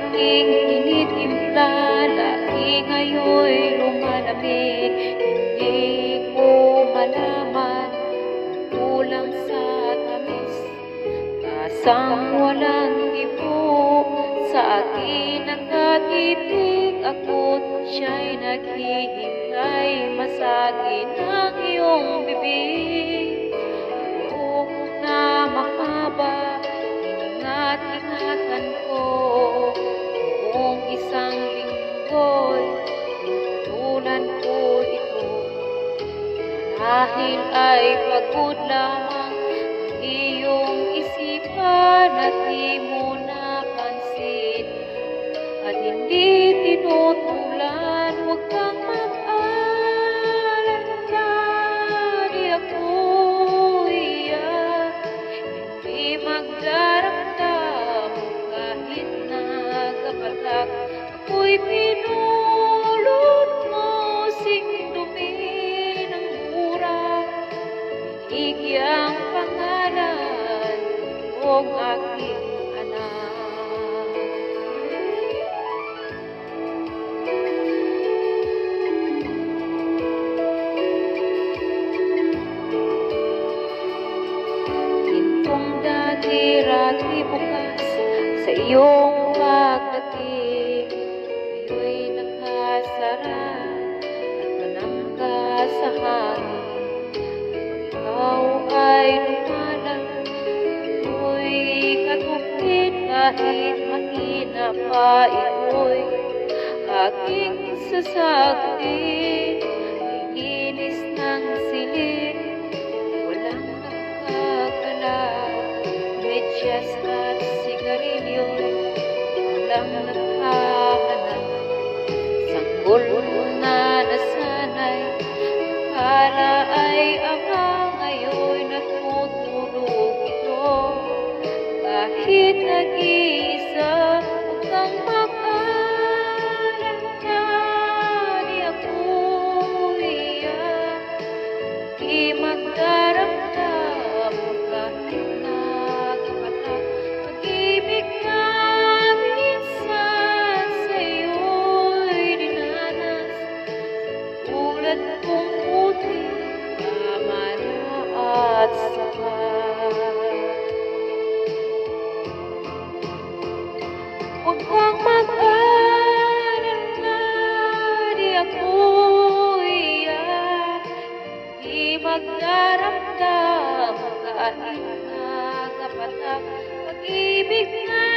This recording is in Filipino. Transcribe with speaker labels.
Speaker 1: aking tinitimpla Lagi ngayon'y lumalamig Hindi ko malaman Kulang sa tamis. Kasang walang ibo Sa akin nakatitig Ako't siya'y naghihintay Masagi ng iyong bibig Dahil ay pagod lamang Ang iyong isipan At di mo napansin. At hindi tinutulan Huwag kang mag-alala Di ako iyak. Hindi magdaramdam Kahit nagapatak Ako'y pinulot Inigi ang pangalan Ng aking anak. Gintong dati-rati bukas sa iyong pagdating kahit mahina pa ito'y Aking sasagutin May inis ng silid Walang nakakalaw Medyas at sigarilyo Walang nakahanap Sanggol na nasanay Akala ay ama Ngayon natutulog ito. Kahit nag-iisa Huwag kang pagkaramdam sa ating mga kapatang pag-ibig na